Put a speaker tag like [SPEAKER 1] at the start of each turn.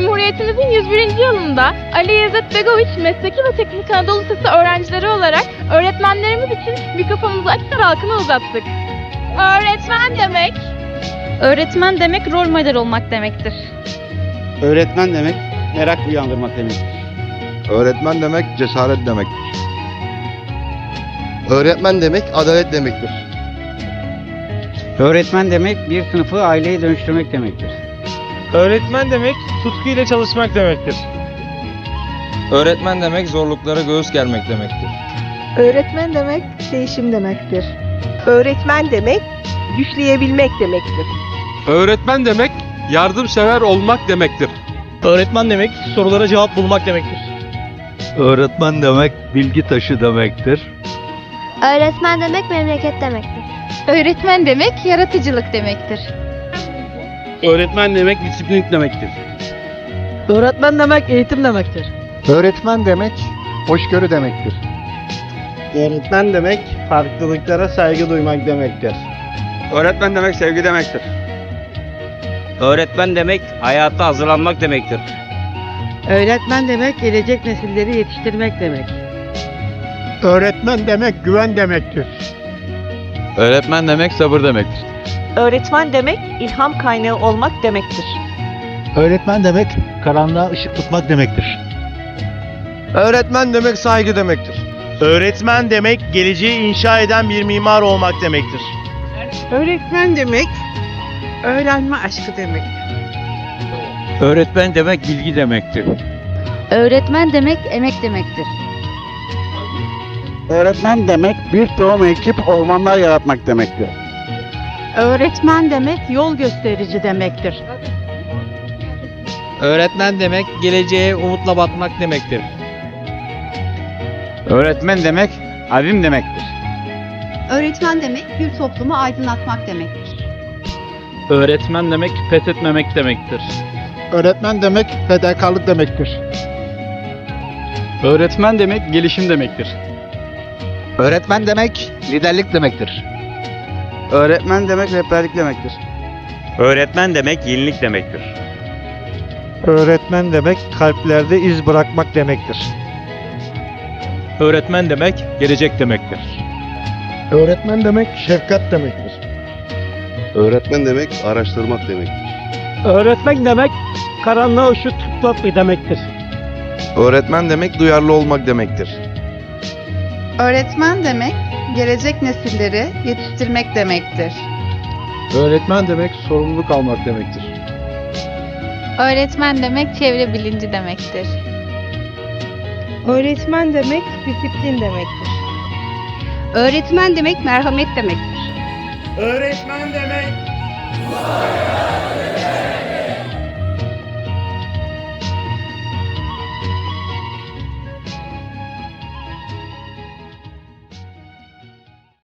[SPEAKER 1] Cumhuriyetimizin 101. yılında Ali İzzet Begoviç Mesleki ve Teknik Anadolu Lisesi öğrencileri olarak öğretmenlerimiz için mikrofonumuzu açıp halkına uzattık. Öğretmen demek
[SPEAKER 2] Öğretmen demek rol model olmak demektir.
[SPEAKER 3] Öğretmen demek merak uyandırmak demektir.
[SPEAKER 4] Öğretmen demek cesaret demektir. Öğretmen demek adalet demektir.
[SPEAKER 3] Öğretmen demek bir sınıfı aileye dönüştürmek demektir.
[SPEAKER 5] Öğretmen demek tutkuyla çalışmak demektir.
[SPEAKER 6] Öğretmen demek zorluklara göğüs germek demektir.
[SPEAKER 7] Öğretmen demek değişim demektir. Öğretmen demek güçleyebilmek demektir.
[SPEAKER 8] Öğretmen demek yardımsever olmak demektir.
[SPEAKER 5] Öğretmen demek sorulara cevap bulmak demektir.
[SPEAKER 9] Öğretmen demek bilgi taşı demektir.
[SPEAKER 10] Öğretmen demek memleket demektir.
[SPEAKER 2] Öğretmen demek yaratıcılık demektir.
[SPEAKER 3] Öğretmen demek disiplinlik demektir.
[SPEAKER 7] Öğretmen demek eğitim demektir.
[SPEAKER 4] Öğretmen demek hoşgörü demektir.
[SPEAKER 5] Öğretmen demek farklılıklara saygı duymak demektir.
[SPEAKER 3] Öğretmen demek sevgi demektir. Öğretmen demek hayata hazırlanmak demektir.
[SPEAKER 7] Öğretmen demek gelecek nesilleri yetiştirmek demek.
[SPEAKER 4] Öğretmen demek güven demektir.
[SPEAKER 9] Öğretmen demek sabır demektir.
[SPEAKER 7] Öğretmen demek ilham kaynağı olmak demektir.
[SPEAKER 4] Öğretmen demek karanlığa ışık tutmak demektir.
[SPEAKER 5] Öğretmen demek saygı demektir. Öğretmen demek geleceği inşa eden bir mimar olmak demektir.
[SPEAKER 7] Öğretmen demek öğrenme aşkı demek.
[SPEAKER 9] Öğretmen demek bilgi demektir.
[SPEAKER 2] Öğretmen demek emek demektir.
[SPEAKER 3] Öğretmen demek bir tohum ekip ormanlar yaratmak demektir.
[SPEAKER 7] Öğretmen demek yol gösterici demektir.
[SPEAKER 6] Öğretmen demek geleceğe umutla bakmak demektir.
[SPEAKER 3] Öğretmen demek alim demektir.
[SPEAKER 2] Öğretmen demek bir toplumu aydınlatmak demektir.
[SPEAKER 5] Öğretmen demek pes etmemek demektir.
[SPEAKER 4] Öğretmen demek fedakarlık demektir.
[SPEAKER 9] Öğretmen demek gelişim demektir.
[SPEAKER 4] Öğretmen demek liderlik demektir.
[SPEAKER 3] Öğretmen demek rehberlik demektir.
[SPEAKER 6] Öğretmen demek yenilik demektir.
[SPEAKER 5] Öğretmen demek kalplerde iz bırakmak demektir. Öğretmen demek gelecek demektir.
[SPEAKER 4] Öğretmen demek şefkat demektir.
[SPEAKER 8] Öğretmen demek araştırmak demektir.
[SPEAKER 5] Öğretmen demek karanlığa ışık tutmak demektir.
[SPEAKER 4] Öğretmen demek duyarlı olmak demektir.
[SPEAKER 2] Öğretmen demek gelecek nesilleri yetiştirmek demektir.
[SPEAKER 4] Öğretmen demek sorumluluk almak demektir.
[SPEAKER 2] Öğretmen demek çevre bilinci demektir.
[SPEAKER 7] Öğretmen demek disiplin demektir.
[SPEAKER 2] Öğretmen demek merhamet demektir.
[SPEAKER 5] Öğretmen demek